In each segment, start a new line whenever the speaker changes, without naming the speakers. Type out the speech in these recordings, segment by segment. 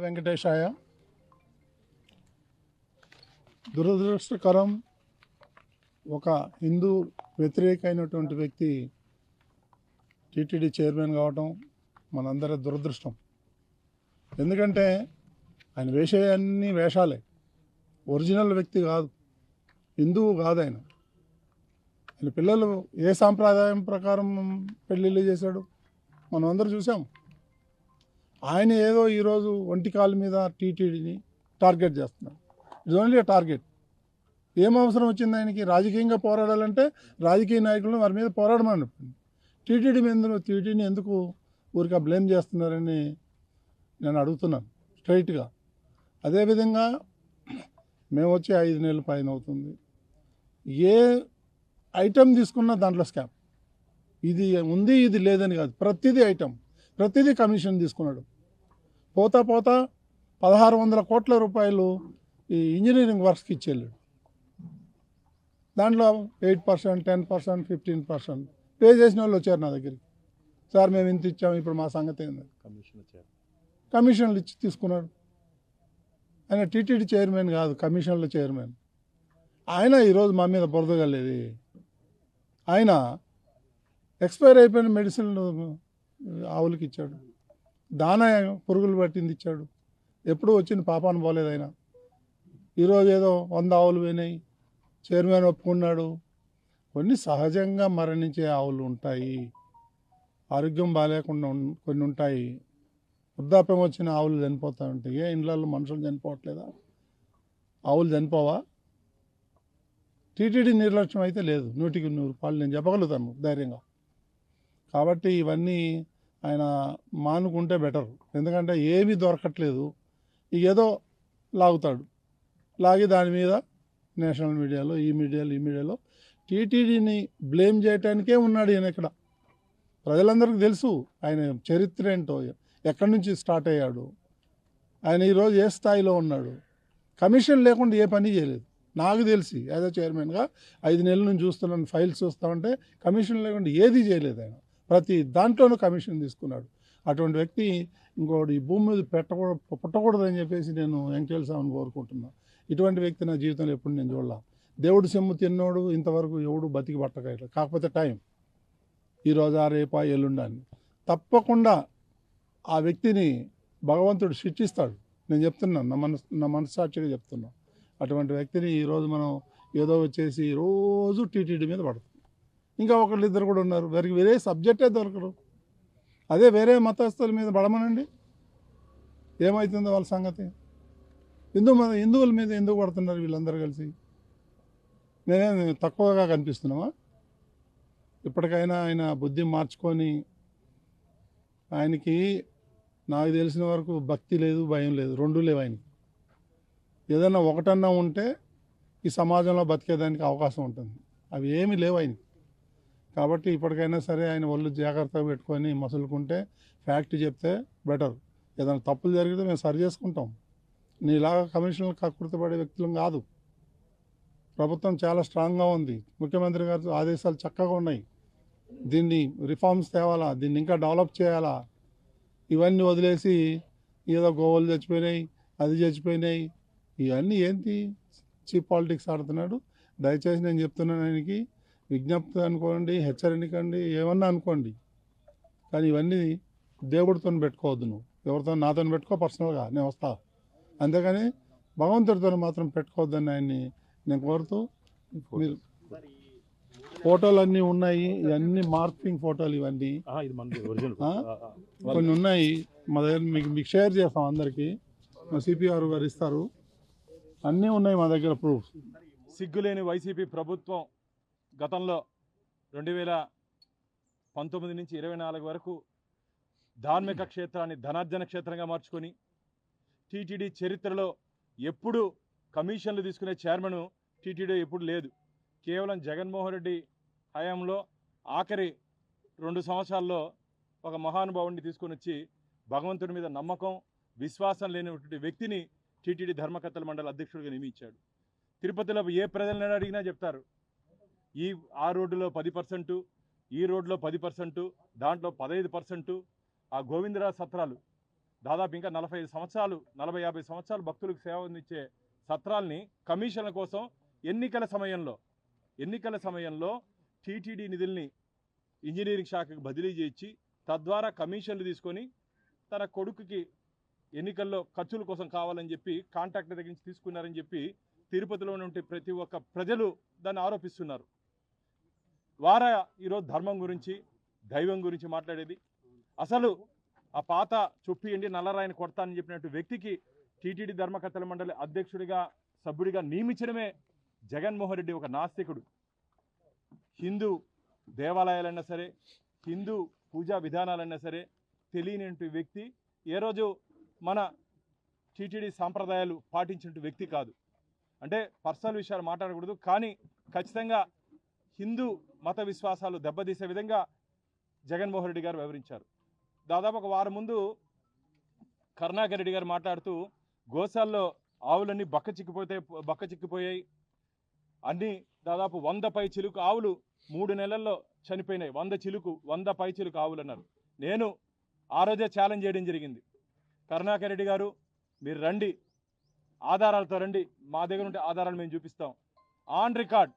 వెంకటేశాయ. దురదృష్టకరం ఒక హిందూ వ్యతిరేక అయినటువంటి వ్యక్తి టీటీడీ చైర్మన్ కావటం మనందరి దురదృష్టం. ఎందుకంటే ఆయన వేసే అన్ని వేషాలే. ఒరిజినల్ వ్యక్తి కాదు. హిందువు కాదు ఆయన. ఆయన పిల్లలు ఏ సాంప్రదాయం ప్రకారం పెళ్ళిళ్ళు చేశాడు? మనం అందరూ చూసాం ఆయన ఏదో ఈరోజు ఒంటి కాలు మీద టీటీడీని టార్గెట్ చేస్తున్నారు ఇట్స్ ఓన్లీ టార్గెట్. ఏం అవసరం వచ్చింది ఆయనకి? రాజకీయంగా పోరాడాలంటే రాజకీయ నాయకులను వారి మీద పోరాడమని చెప్పింది. టీటీడీ మీద టీటీడీని ఎందుకు ఊరిక బ్లేమ్ చేస్తున్నారని నేను అడుగుతున్నాను స్ట్రైట్గా. అదేవిధంగా మేము వచ్చి ఐదు నెలల పైన అవుతుంది. ఏ ఐటెం తీసుకున్నా దాంట్లో స్కామ్. ఇది ఉంది ఇది లేదని కాదు. ప్రతిదీ ఐటెం ప్రతిదీ కమిషన్ తీసుకున్నాడు. పోతా పోతా పదహారు వందల కోట్ల రూపాయలు ఈ ఇంజనీరింగ్ వర్క్స్కి ఇచ్చేళ్ళాడు. దాంట్లో eight percent ten percent fifteen percent pay చేసిన వాళ్ళు వచ్చారు నా దగ్గరికి. సార్ మేము ఇంత ఇచ్చాము ఇప్పుడు మా సంగతి ఏంది? కమిషన్లు ఇచ్చి తీసుకున్నాడు. ఆయన టీటీడీ చైర్మన్ కాదు కమిషన్ల చైర్మన్. ఆయన ఈరోజు మా మీద బురదగలేదు. ఆయన ఎక్స్పైర్ అయిపోయిన మెడిసిన్ ఆవులకి ఇచ్చాడు దాన పురుగులు పట్టింది ఇచ్చాడు ఎప్పుడూ వచ్చింది పాపాను పోలేదు ఆయన. ఈరోజు ఏదో వంద ఆవులు పోయినాయి. చైర్మన్ ఒప్పుకున్నాడు. కొన్ని సహజంగా మరణించే ఆవులు ఉంటాయి. ఆరోగ్యం బాగాలేకుండా కొన్ని ఉంటాయి. వృద్ధాప్యం వచ్చిన ఆవులు చనిపోతూ ఉంటాయి. ఏ ఇండ్లలో మనుషులు చనిపోవట్లేదా? ఆవులు చనిపోవా? టీటీడీ నిర్లక్ష్యం అయితే లేదు. నూటికి నూరు రూపాయలు నేను చెప్పగలుగుతాను ధైర్యంగా. కాబట్టి ఇవన్నీ ఆయన మానుకుంటే బెటర్ ఎందుకంటే ఏమీ దొరకట్లేదు. ఇక ఏదో లాగుతాడు. లాగి దాని మీద నేషనల్ మీడియాలో ఈ మీడియాలో ఈ మీడియాలో టీటీడీని బ్లేమ్ చేయటానికే ఉన్నాడు ఈయన ఇక్కడ. ప్రజలందరికీ తెలుసు ఆయన చరిత్ర ఏంటో ఎక్కడి నుంచి స్టార్ట్ అయ్యాడు. ఆయన ఈరోజు ఏ స్థాయిలో ఉన్నాడు. కమిషన్ లేకుండా ఏ పని చేయలేదు. నాకు తెలిసి యాజ్ అ చైర్మన్గా ఐదు నెలల నుంచి చూస్తున్నాను ఫైల్స్ చూస్తామంటే కమిషన్ లేకుండా ఏది చేయలేదు ఆయన. ప్రతి దాంట్లోనూ కమిషన్ తీసుకున్నాడు. అటువంటి వ్యక్తి ఇంకోటి ఈ భూమి మీద పెట్టకూడదు పుట్టకూడదని చెప్పేసి నేను వెంకటేశ్వర స్వామిని కోరుకుంటున్నాను ఇటువంటి వ్యక్తి నా జీవితంలో ఎప్పుడు నేను చూడలా. దేవుడు సొమ్ము తిన్నోడు ఇంతవరకు ఎవడు బతికి పట్టక కాకపోతే టైం. ఈరోజు ఆ రేపా ఎల్లుండాన్ని తప్పకుండా ఆ వ్యక్తిని భగవంతుడు శిక్షిస్తాడు. నేను చెప్తున్నాను నా మనసు నా మనస్సాక్షిగా చెప్తున్నాను అటువంటి వ్యక్తిని ఈరోజు మనం ఏదో వచ్చేసి రోజు టీటీడీ మీద పడతాం. ఇంకా ఒకళ్ళు ఇద్దరు కూడా ఉన్నారు. వారికి వేరే సబ్జెక్టే దొరకరు. అదే వేరే మతస్థుల మీద పడమనండి ఏమవుతుందో వాళ్ళ సంగతి. హిందూ మత హిందువుల మీద ఎందుకు పడుతున్నారు వీళ్ళందరూ కలిసి? నేనే తక్కువగా కనిపిస్తున్నామా ఇప్పటికైనా ఆయన బుద్ధి మార్చుకొని ఆయనకి నాకు తెలిసిన వరకు భక్తి లేదు భయం లేదు. రెండు లేవు ఆయనకి. ఏదన్నా ఒకటన్నా ఉంటే ఈ సమాజంలో బతికేదానికి అవకాశం ఉంటుంది. అవి ఏమీ లేవు ఆయనకి. కాబట్టి ఇప్పటికైనా సరే ఆయన ఒళ్ళు జాగ్రత్తగా పెట్టుకొని మసులుకుంటే ఫ్యాక్ట్ చెప్తే బెటర్. ఏదైనా తప్పులు జరిగితే మేము సరి చేసుకుంటాం. నీలాగా కమిషన్లు కక్కుర్తిపడే వ్యక్తులం కాదు. ప్రభుత్వం చాలా స్ట్రాంగ్గా ఉంది. ముఖ్యమంత్రి గారి ఆదేశాలు చక్కగా ఉన్నాయి. దీన్ని రిఫార్మ్స్ తేవాలా? దీన్ని ఇంకా డెవలప్ చేయాలా? ఇవన్నీ వదిలేసి ఏదో గోవులు చచ్చిపోయినాయి అది చచ్చిపోయినాయి. ఇవన్నీ ఏంటి? చీప్ పాలిటిక్స్ ఆడుతున్నాడు. దయచేసి నేను చెప్తున్నాను ఆయనకి విజ్ఞప్తి అనుకోండి హెచ్చరికండి ఏమన్నా అనుకోండి. కానీ ఇవన్నీ దేవుడితో పెట్టుకోవద్దు నువ్వు. ఎవరితో నాతో పెట్టుకో పర్సనల్గా నేను వస్తా. అంతేగాని భగవంతుడితో మాత్రం పెట్టుకోవద్దని ఆయన్ని నేను కోరుతూ మీరు ఫోటోలు అన్నీ ఉన్నాయి ఇవన్నీ మార్కింగ్ ఫోటోలు ఇవన్నీ? కొన్ని ఉన్నాయి. మా దగ్గర మీకు మీకు షేర్ చేస్తాం అందరికీ. మా సిపిఆర్ గారు ఇస్తారు. అన్నీ ఉన్నాయి మా దగ్గర ప్రూఫ్స్.
సిగ్గులేని వైసీపీ ప్రభుత్వం గతంలో రెండు వేల పంతొమ్మిది నుంచి ఇరవై నాలుగు వరకు ధార్మిక క్షేత్రాన్ని ధనార్జన క్షేత్రంగా మార్చుకొని టీటీడీ చరిత్రలో ఎప్పుడు కమిషన్లు తీసుకునే చైర్మన్ టీటీడీ ఎప్పుడు లేదు. కేవలం జగన్మోహన్ రెడ్డి హయాంలో ఆఖరి రెండు సంవత్సరాల్లో ఒక మహానుభావుడిని తీసుకొని వచ్చి భగవంతుడి మీద నమ్మకం విశ్వాసం లేనటువంటి వ్యక్తిని టీటీడీ ధర్మకర్తల మండలి అధ్యక్షుడిగా నియమించాడు. తిరుపతిలో ఏ ప్రజలను అడిగినా చెప్తారు. ఈ ఆ రోడ్డులో పది పర్సెంటు ఈ రోడ్లో పది పర్సెంటు దాంట్లో పదహైదు పర్సెంటు ఆ గోవిందరాజ్ సత్రాలు దాదాపు ఇంకా నలభై ఐదు సంవత్సరాలు నలభై యాభై సంవత్సరాలు భక్తులకు సేవ అందించే సత్రాల్ని కమిషన్ల కోసం ఎన్నికల సమయంలో ఎన్నికల సమయంలో టీటీడీ నిధుల్ని ఇంజనీరింగ్ శాఖకు బదిలీ చేయించి తద్వారా కమిషన్లు తీసుకొని తన కొడుకుకి ఎన్నికల్లో ఖర్చుల కోసం కావాలని చెప్పి కాంట్రాక్టర్ దగ్గర నుంచి తీసుకున్నారని చెప్పి తిరుపతిలో ఉంటే ప్రతి ఒక్క ప్రజలు దాన్ని ఆరోపిస్తున్నారు. వార ఈరోజు ధర్మం గురించి దైవం గురించి మాట్లాడేది. అసలు ఆ పాత చొప్పియండి నల్లరాయిని కొడతానని చెప్పినట్టు వ్యక్తికి టీటీడీ ధర్మకర్తల మండలి అధ్యక్షుడిగా సభ్యుడిగా నియమించడమే జగన్మోహన్ రెడ్డి ఒక నాస్తికుడు. హిందూ దేవాలయాలైనా సరే హిందూ పూజా విధానాలైనా సరే తెలియని వ్యక్తి ఏ రోజు మన టీటీడీ సాంప్రదాయాలు పాటించిన వ్యక్తి కాదు. అంటే పర్సనల్ విషయాలు మాట్లాడకూడదు కానీ ఖచ్చితంగా హిందూ మత విశ్వాసాలు దెబ్బతీసే విధంగా జగన్మోహన్ రెడ్డి గారు వివరించారు దాదాపు ఒక వారం ముందు కరుణాకర్ రెడ్డి గారు మాట్లాడుతూ గోశాల్లో ఆవులన్నీ బక్క చిక్కిపోతే బక్క చిక్కిపోయాయి. అన్నీ దాదాపు వంద పై చిలుకు ఆవులు మూడు నెలల్లో చనిపోయినాయి. వంద చిలుకు వంద పై చిలుకు ఆవులు అన్నారు. నేను ఆ రోజే ఛాలెంజ్ చేయడం జరిగింది. కరుణాకర్ రెడ్డి గారు మీరు రండి. ఆధారాలతో రండి. మా దగ్గర ఉంటే ఆధారాలు మేము చూపిస్తాం. ఆన్ రికార్డ్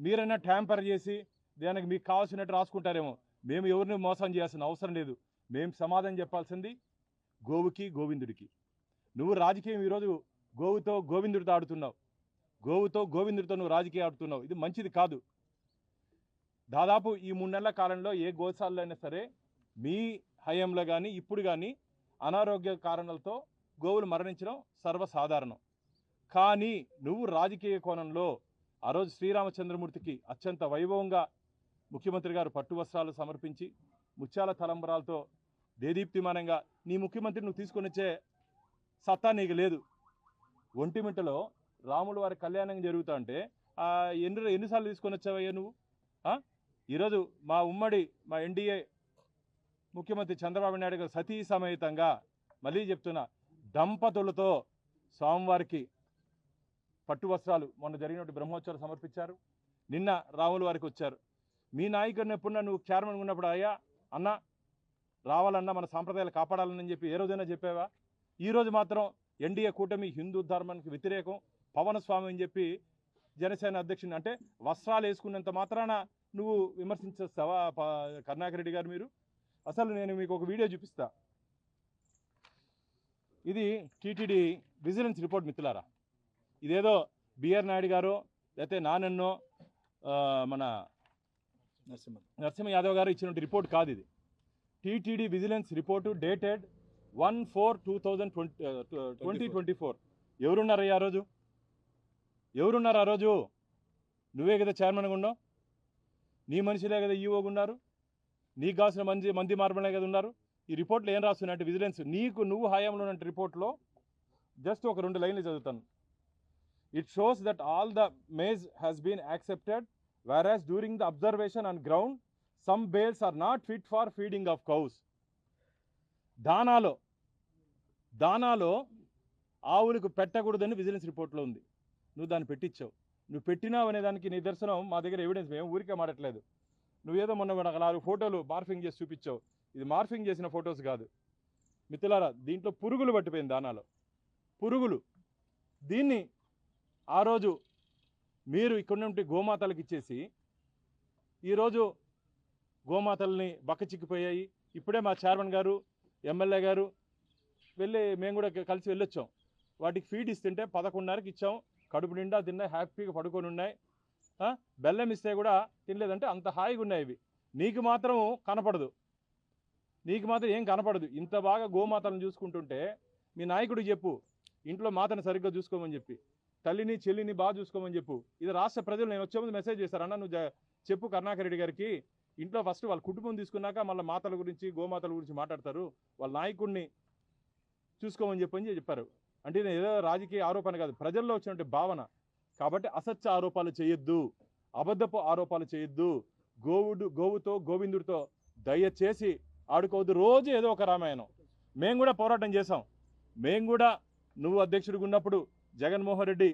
మీరైనా ట్యాంపర్ చేసి దానికి మీకు కావాల్సినట్టు రాసుకుంటారేమో. మేము ఎవరిని మోసం చేయాల్సిన అవసరం లేదు. మేము సమాధానం చెప్పాల్సింది గోవుకి గోవిందుడికి. నువ్వు రాజకీయం ఈరోజు గోవుతో గోవిందుడితో ఆడుతున్నావు. గోవుతో గోవిందుడితో నువ్వు రాజకీయం ఆడుతున్నావు. ఇది మంచిది కాదు. దాదాపు ఈ మూడు నెలల కాలంలో ఏ గోశాలలో అయినా సరే మీ హయాంలో కానీ ఇప్పుడు కానీ అనారోగ్య కారణాలతో గోవులు మరణించడం సర్వసాధారణం. కానీ నువ్వు రాజకీయ కోణంలో ఆ రోజు శ్రీరామచంద్రమూర్తికి అత్యంత వైభవంగా ముఖ్యమంత్రి గారు పట్టు వస్త్రాలు సమర్పించి ముత్యాల తలంబరాలతో దేదీప్తిమానంగా నీ ముఖ్యమంత్రి నువ్వు తీసుకొని వచ్చే సత్తా నీకు లేదు. ఒంటిమింటలో రాముల వారి కళ్యాణం జరుగుతా అంటే ఎన్ని ఎన్నిసార్లు తీసుకొని వచ్చావయ్యా నువ్వు? ఈరోజు మా ఉమ్మడి మా ఎన్డీఏ ముఖ్యమంత్రి చంద్రబాబు నాయుడు గారు సతీ సమేతంగా మళ్ళీ చెప్తున్నా దంపతులతో స్వామివారికి పట్టు వస్త్రాలు మొన్న జరిగినటువంటి బ్రహ్మోత్సవాలు సమర్పించారు. నిన్న రాములు వారికి వచ్చారు. మీ నాయకుడిని ఎప్పుడు నువ్వు చైర్మన్ ఉన్నప్పుడు అయ్యా అన్న రావాలన్నా మన సాంప్రదాయాలు కాపాడాలని చెప్పి ఏ రోజైనా చెప్పావా? ఈరోజు మాత్రం ఎన్డీఏ కూటమి హిందూ ధర్మానికి వ్యతిరేకం పవన స్వామి అని చెప్పి జనసేన అధ్యక్షుని అంటే వస్త్రాలు వేసుకున్నంత మాత్రాన నువ్వు విమర్శించేస్తావా ప- కరుణాకర్ రెడ్డి గారు మీరు? అసలు నేను మీకు ఒక వీడియో చూపిస్తా. ఇది టీటీడీ విజిలెన్స్ రిపోర్ట్ మిత్రులారా. ఇదేదో బిఆర్ నాయుడు గారు లేకపోతే నానన్నో మన
నరసింహ
నరసింహ యాదవ్ గారు ఇచ్చిన రిపోర్ట్ కాదు ఇది. TTD vigilance report dated one four two thousand twenty twenty twenty four. ఎవరున్నారయ్యా ఆ రోజు? ఎవరున్నారు ఆ రోజు? నువ్వే కదా చైర్మన్గా ఉన్నావు? నీ మనుషులే కదా ఈఓగా ఉన్నారు? నీకు కావాల్సిన మంది మంది మార్బలే కదా ఉన్నారు? ఈ రిపోర్ట్లో ఏం రాస్తున్నట్టు విజిలెన్స్. నీకు నువ్వు హయాంలో ఉన్న రిపోర్ట్లో జస్ట్ ఒక రెండు లైన్లు చదువుతాను. It shows that all the maze has been accepted whereas during the observation on ground some bales are not fit for feeding of cows. దానాలో దానాలో ఆవులకు పెట్టకూడదని విజిలెన్స్ రిపోర్ట్లో ఉంది. నువ్వు దాన్ని పెట్టించావు నువ్వు పెట్టినావు అనే దానికి నిదర్శనం మా దగ్గర ఎవిడెన్స్ మేము ఊరికే మాడట్లేదు. నువ్వేదో మొన్న నాకు నాలుగు ఫోటోలు మార్ఫింగ్ చేసి చూపించావు. ఇది మార్ఫింగ్ చేసిన ఫొటోస్ కాదు. మిత్రులారా దీంట్లో పురుగులు పట్టిపోయింది దానాలో. పురుగులు. దీన్ని ఆ రోజు మీరు ఇక్కడ నుండి గోమాతలకు ఇచ్చేసి ఈరోజు గోమాతల్ని బక్క చిక్కిపోయాయి ఇప్పుడే మా చైర్మన్ గారు ఎమ్మెల్యే గారు వెళ్ళి మేము కూడా కలిసి వెళ్ళొచ్చాం. వాటికి ఫీడ్ ఇస్తుంటే పదకొండున్నరకి ఇచ్చాం. కడుపు నిండా తిన్నాయి హ్యాపీగా పడుకొని ఉన్నాయి. బెల్లం ఇస్తే కూడా తినలేదంటే అంత హాయిగా ఉన్నాయి ఇవి. నీకు మాత్రం కనపడదు. నీకు మాత్రం ఏం కనపడదు. ఇంత బాగా గోమాతలను చూసుకుంటుంటే మీ నాయకుడికి చెప్పు. ఇంట్లో మాతను సరిగ్గా చూసుకోమని చెప్పి. తల్లిని చెల్లిని బాగా చూసుకోమని చెప్పు. ఇది రాష్ట్ర ప్రజలు నేను వచ్చే ముందు మెసేజ్ చేశారు. అన్న నువ్వు చెప్పు కరుణాకర్ రెడ్డి గారికి. ఇంట్లో ఫస్ట్ వాళ్ళ కుటుంబం తీసుకున్నాక మళ్ళీ మాతల గురించి గోమాతల గురించి మాట్లాడతారు. వాళ్ళ నాయకుడిని చూసుకోమని చెప్పని చెప్పారు. అంటే నేను ఏదో రాజకీయ ఆరోపణ కాదు. ప్రజల్లో వచ్చినటువంటి భావన. కాబట్టి అసత్య ఆరోపాలు చేయొద్దు. అబద్ధపు ఆరోపాలు చేయొద్దు. గోవుడు గోవుతో గోవిందుడితో దయచేసి ఆడుకోవద్దు. రోజు ఏదో ఒక రామాయణం. మేము కూడా పోరాటం చేసాం మేము కూడా నువ్వు అధ్యక్షుడిగా ఉన్నప్పుడు జగన్మోహన్ రెడ్డి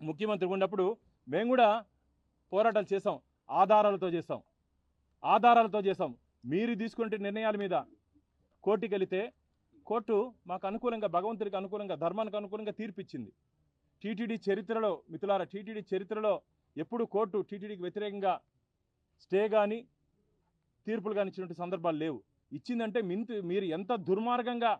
ముఖ్యమంత్రి ఉన్నప్పుడు మేము కూడా పోరాటాలు చేసాం ఆధారాలతో చేసాం ఆధారాలతో చేసాం మీరు తీసుకునే నిర్ణయాల మీద కోర్టుకి వెళితే కోర్టు మాకు అనుకూలంగా భగవంతుడికి అనుకూలంగా ధర్మానికి అనుకూలంగా తీర్పిచ్చింది. టీటీడీ చరిత్రలో మిథులారా టీటీడీ చరిత్రలో ఎప్పుడు కోర్టు టీటీడీకి వ్యతిరేకంగా స్టే కానీ తీర్పులు కానీ ఇచ్చినటువంటి సందర్భాలు లేవు. ఇచ్చిందంటే మింతు మీరు ఎంత దుర్మార్గంగా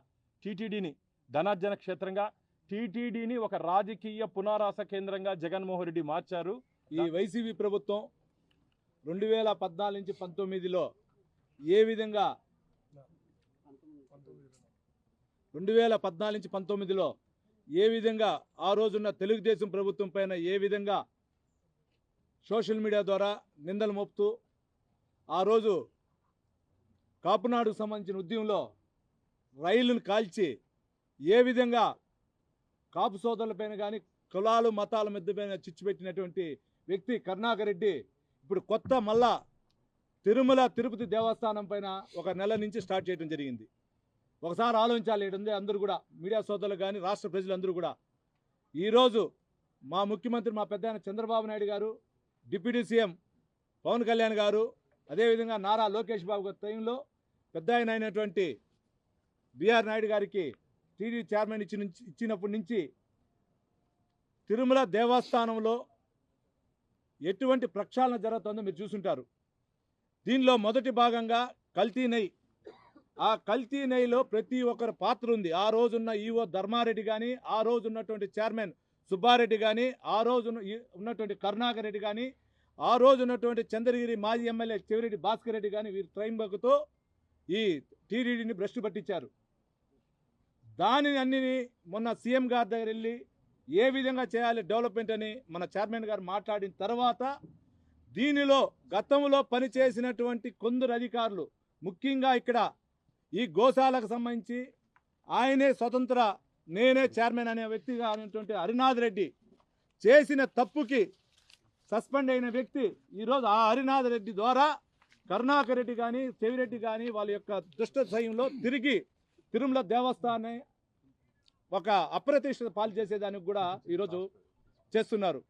టీటీడీని ధనార్జన క్షేత్రంగా టీటీడీని ఒక రాజకీయ పునారాస కేంద్రంగా జగన్మోహన్ రెడ్డి మార్చారు.
ఈ వైసీపీ ప్రభుత్వం రెండు వేల పద్నాలుగు నుంచి పంతొమ్మిదిలో ఏ విధంగా రెండు వేల పద్నాలుగు నుంచి పంతొమ్మిదిలో ఏ విధంగా ఆ రోజున్న తెలుగుదేశం ప్రభుత్వం పైన ఏ విధంగా సోషల్ మీడియా ద్వారా నిందలు మోపుతూ ఆ రోజు కాపునాడుకు సంబంధించిన ఉద్యమంలో రైలును కాల్చి ఏ విధంగా కాపు సోదరులపైన కానీ కులాలు మతాల మధ్య పైన వ్యక్తి కరుణాకర్ రెడ్డి ఇప్పుడు కొత్త మళ్ళా తిరుమల తిరుపతి దేవస్థానం పైన ఒక నెల నుంచి స్టార్ట్ చేయడం జరిగింది. ఒకసారి ఆలోచించాలి ఉంది అందరూ కూడా మీడియా సోదరులు కానీ రాష్ట్ర ప్రజలందరూ కూడా. ఈరోజు మా ముఖ్యమంత్రి మా పెద్ద చంద్రబాబు నాయుడు గారు డిప్యూటీ సీఎం పవన్ కళ్యాణ్ గారు అదేవిధంగా నారా లోకేష్ బాబు గారి టైంలో పెద్ద ఆయన అయినటువంటి బీఆర్ నాయుడు గారికి టీడీ చైర్మన్ ఇచ్చి నుంచి ఇచ్చినప్పటి నుంచి తిరుమల దేవస్థానంలో ఎటువంటి ప్రక్షాళన జరుగుతుందో మీరు చూసుంటారు. దీనిలో మొదటి భాగంగా కల్తీ నెయ్యి. ఆ కల్తీ నెయ్యిలో ప్రతి ఒక్కరి పాత్ర ఉంది. ఆ రోజున్న ఈవో ధర్మారెడ్డి కానీ ఆ రోజు ఉన్నటువంటి చైర్మన్ సుబ్బారెడ్డి కానీ ఆ రోజు ఉన్నటువంటి కరుణాకర్ రెడ్డి కానీ ఆ రోజు ఉన్నటువంటి చంద్రగిరి మాజీ ఎమ్మెల్యే చెవిరెడ్డి భాస్కర్ రెడ్డి కానీ వీరి ట్రైంబకుతో ఈ టీడీడీని భ్రష్టు పట్టించారు. దానిని అన్నిని మొన్న సీఎం గారి దగ్గర వెళ్ళి ఏ విధంగా చేయాలి డెవలప్మెంట్ అని మన చైర్మన్ గారు మాట్లాడిన తర్వాత దీనిలో గతంలో పనిచేసినటువంటి కొందరు అధికారులు ముఖ్యంగా ఇక్కడ ఈ గోశాలకు సంబంధించి ఆయనే స్వతంత్ర నేనే చైర్మన్ అనే వ్యక్తిగా అనేటువంటి హరినాథ్ రెడ్డి చేసిన తప్పుకి సస్పెండ్ అయిన వ్యక్తి ఈరోజు ఆ హరినాథ్ రెడ్డి ద్వారా కరుణాకర్ రెడ్డి కానీ చెవిరెడ్డి కానీ వాళ్ళ యొక్క దుష్ట సయంలో తిరిగి తిరుమల దేవస్థానాన్ని ఒక అప్రతిష్ట పాలు చేసేదానికి కూడా ఈరోజు చేస్తున్నారు.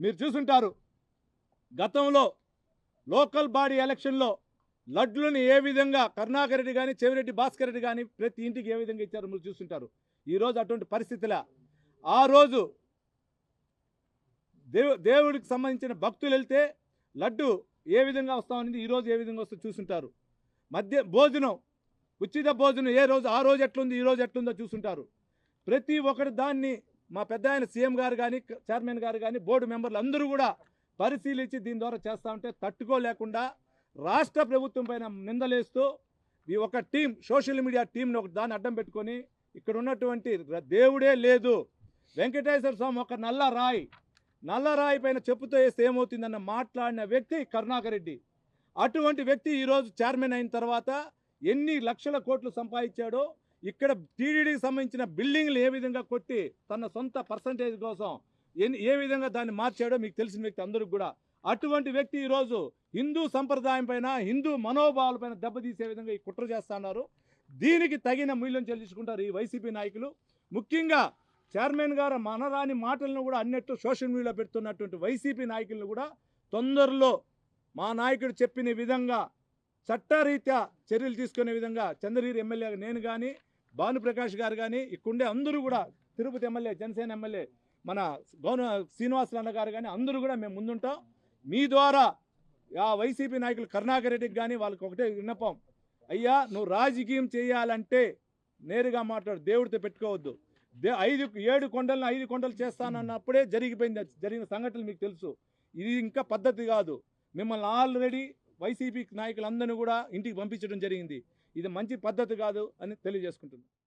మీరు చూసుంటారు గతంలో లోకల్ బాడీ ఎలక్షన్లో లడ్లను ఏ విధంగా కరుణాకర్ రెడ్డి కానీ చెవిరెడ్డి భాస్కర్ రెడ్డి కానీ ప్రతి ఇంటికి ఏ విధంగా ఇచ్చారు మీరు చూస్తుంటారు ఈరోజు అటువంటి పరిస్థితుల ఆ రోజు దేవు దేవుడికి సంబంధించిన భక్తులు వెళ్తే లడ్డు ఏ విధంగా వస్తామనేది ఈరోజు ఏ విధంగా వస్తుందో చూసుంటారు. మధ్య భోజనం ఉచిత భోజనం ఏ రోజు ఆ రోజు ఎట్లుంది ఈ రోజు ఎట్లుందో చూసుంటారు. ప్రతి ఒక్కరు దాన్ని మా పెద్ద ఆయన సీఎం గారు కానీ చైర్మన్ గారు కానీ బోర్డు మెంబర్లు అందరూ కూడా పరిశీలించి దీని ద్వారా చేస్తూ ఉంటే తట్టుకోలేకుండా రాష్ట్ర ప్రభుత్వం పైన నిందలేస్తూ ఈ ఒక టీం సోషల్ మీడియా టీంని ఒక దాన్ని అడ్డం పెట్టుకొని ఇక్కడ ఉన్నటువంటి దేవుడే లేదు. వెంకటేశ్వర స్వామి ఒక నల్ల రాయి. నల్ల రాయి పైన చెప్పుతో వేస్తే ఏమవుతుందన్న మాట్లాడిన వ్యక్తి కరుణాకర్ రెడ్డి. అటువంటి వ్యక్తి ఈరోజు చైర్మన్ అయిన తర్వాత ఎన్ని లక్షల కోట్లు సంపాదించాడో ఇక్కడ టీడీడీకి సంబంధించిన బిల్డింగ్లు ఏ విధంగా కొట్టి తన సొంత పర్సంటేజ్ కోసం ఎన్ని ఏ విధంగా దాన్ని మార్చాడో మీకు తెలిసిన వ్యక్తి అందరికి కూడా. అటువంటి వ్యక్తి ఈరోజు హిందూ సంప్రదాయం పైన హిందూ మనోభావాల పైన దెబ్బతీసే విధంగా ఈ కుట్ర చేస్తున్నారు దీనికి తగిన మూల్యం చెల్లించుకుంటారు ఈ వైసీపీ నాయకులు. ముఖ్యంగా చైర్మన్ గారు మనరాని మాటలను కూడా అన్నట్టు సోషల్ మీడియాలో పెడుతున్నటువంటి వైసీపీ నాయకులను కూడా తొందరలో మా నాయకుడు చెప్పిన విధంగా చట్టరీత్యా చర్యలు తీసుకునే విధంగా చంద్రగిరి ఎమ్మెల్యే నేను కానీ భానుప్రకాష్ గారు కానీ ఇక్కడుండే అందరూ కూడా తిరుపతి ఎమ్మెల్యే జనసేన ఎమ్మెల్యే మన గౌన శ్రీనివాసులు అన్న గారు కానీ అందరూ కూడా మేము ముందుంటాం. మీ ద్వారా ఆ వైసీపీ నాయకులు కరుణాకర్ రెడ్డికి కానీ వాళ్ళకి ఒకటే విన్నపం. అయ్యా నువ్వు రాజకీయం చేయాలంటే నేరుగా మాట్లాడు దేవుడితో పెట్టుకోవద్దు. దే ఐదు ఏడు కొండలను ఐదు కొండలు చేస్తానన్నప్పుడే జరిగిపోయింది జరిగిన సంఘటనలు మీకు తెలుసు. ఇది ఇంకా పద్ధతి కాదు. మిమ్మల్ని ఆల్రెడీ వైసీపీ నాయకులందరినీ కూడా ఇంటికి పంపించడం జరిగింది. ఇది మంచి పద్ధతి కాదు అని తెలియజేసుకుంటున్నాను.